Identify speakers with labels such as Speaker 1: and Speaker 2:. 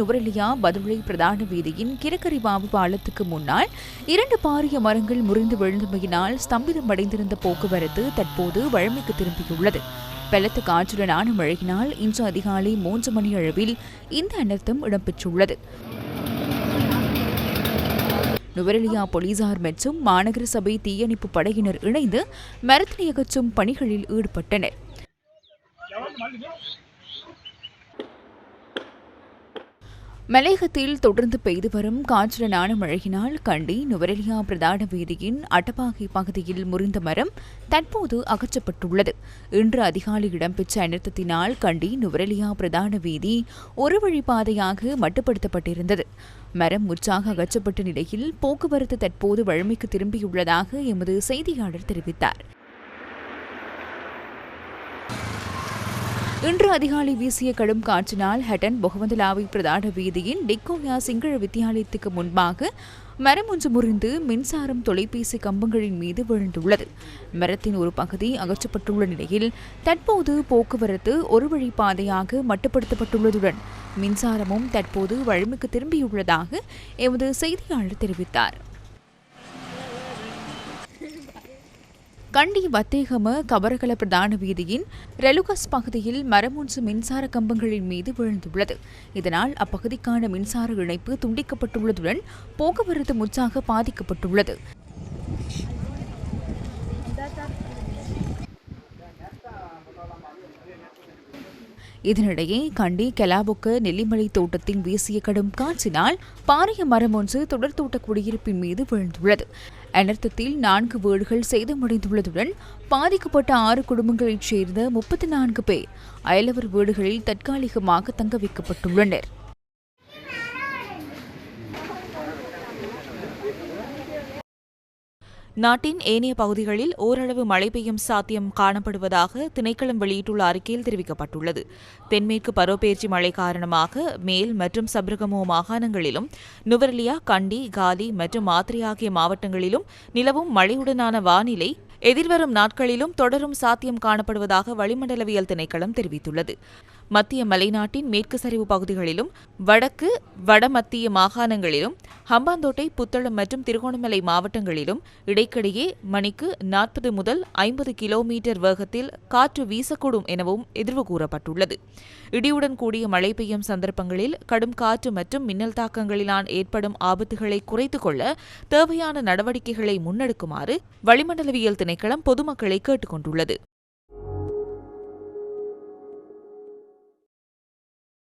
Speaker 1: நுவரெலியா பதுளை பிரதான வீதியின் கிரக்கரிவாவு பாலத்துக்கு முன்னால் இரண்டு பாரிய மரங்கள் முறிந்து விழுந்தமையினால் ஸ்தம்பிதமடைந்திருந்த போக்குவரத்து தற்போது வழமைக்கு திரும்பியுள்ளது. பலத்த காற்றுடனான மழையினால் இன்று அதிகாலை மூன்று மணி அளவில் இந்த அனர்த்தம் இடம்பெற்றுள்ளது. நுவரெலியா போலீசார் மற்றும் மாநகர சபை தீயணைப்பு படையினர் இணைந்து மரத்தினை அகற்றும் பணிகளில் ஈடுபட்டனர். மலையகத்தில் தொடர்ந்து பெய்து வரும் காற்றுடனான மழையினால் கண்டி நுவரெலியா பிரதான வீதியின் அட்டபாகை பகுதியில் முறிந்த மரம் தற்போது அகற்றப்பட்டுள்ளது. இன்று அதிகாலை இடம்பெற்ற அனர்த்தத்தினால் கண்டி நுவரெலியா பிரதான வீதி ஒரு வழிப்பாதையாக மட்டுப்படுத்தப்பட்டிருந்தது. மரம் முற்றாக அகற்றப்பட்ட நிலையில் போக்குவரத்து தற்போது வழமைக்கு திரும்பியுள்ளதாக எமது செய்தியாளர் தெரிவித்தார். இன்று அதிகாலை வீசிய கடும் காற்றினால் ஹட்டன் பொகவந்தலாவை பிரதான வீதியின் டிக்கோயா சிங்கள வித்தியாலயத்துக்கு முன்பாக மரம் ஒன்று முறிந்து மின்சாரம் தொலைபேசி கம்பங்களின் மீது விழுந்துள்ளது. மரத்தின் ஒரு பகுதி அகற்றப்பட்டுள்ள நிலையில் தற்போது போக்குவரத்து ஒரு வழி பாதையாக மட்டுப்படுத்தப்பட்டுள்ளதுடன் மின்சாரமும் தற்போது வழமைக்கு திரும்பியுள்ளதாக எமது செய்தியாளர் தெரிவித்தார். கண்டி வத்தேகம கபரகல பிரதான வீதியின் ரெலுகஸ் பகுதியில் மரம் ஒன்று மின்சார கம்பங்களின் மீது விழுந்துள்ளது. இதனால் அப்பகுதிக்கான மின்சார இணைப்பு துண்டிக்கப்பட்டுள்ளதுடன் போக்குவரத்து முற்றாக பாதிக்கப்பட்டுள்ளது. இதனிடையே கண்டி கெலாபொக்க நெல்லிமலை தோட்டத்தின் வீசிய கடும் காற்றினால் பாரிய மரம் ஒன்று தொடர் தோட்ட குடியிருப்பின் மீது விழுந்துள்ளது. அனர்த்தத்தில் நான்கு வீடுகள் சேதமடைந்துள்ளதுடன் பாதிக்கப்பட்ட ஆறு குடும்பங்களைச் சேர்ந்த முப்பத்தி நான்கு பேர் அயலவர் வீடுகளில் தற்காலிகமாக தங்க வைக்கப்பட்டுள்ளனர்.
Speaker 2: நாட்டின் ஏனைய பகுதிகளில் ஓரளவு மழை பெய்யும் சாத்தியம் காணப்படுவதாக திணைக்களம் வெளியிட்டுள்ள அறிக்கையில் தெரிவிக்கப்பட்டுள்ளது. தென்மேற்கு பருவப்பெயர்ச்சி மழை காரணமாக மேல் மற்றும் சப்ரகமோ மாகாணங்களிலும் நுவர்லியா கண்டி காலி மற்றும் மாத்திரை ஆகிய மாவட்டங்களிலும் நிலவும் மழையுடனான வானிலை எதிர்வரும் நாட்களிலும் தொடரும் சாத்தியம் காணப்படுவதாக வளிமண்டலவியல் திணைக்களம் தெரிவித்துள்ளது. மத்திய மலைநாட்டின் மேற்கு சரிவு பகுதிகளிலும் வடக்கு வடமத்திய மாகாணங்களிலும் ஹம்பாந்தோட்டை புத்தளம் மற்றும் திருகோணமலை மாவட்டங்களிலும் இடைக்கிடையே மணிக்கு நாற்பது முதல் ஐம்பது கிலோமீட்டர் வேகத்தில் காற்று வீசக்கூடும் எனவும் எதிர்வு கூறப்பட்டுள்ளது. இடியுடன் கூடிய மழை பெய்யும் சந்தர்ப்பங்களில் கடும் காற்று மற்றும் மின்னல் தாக்கங்களினால் ஏற்படும் ஆபத்துகளை குறைத்துக் கொள்ள தேவையான நடவடிக்கைகளை முன்னெடுக்குமாறு வளிமண்டலவியல் திணைக்களம் பொதுமக்களை கேட்டுக் கொண்டுள்ளது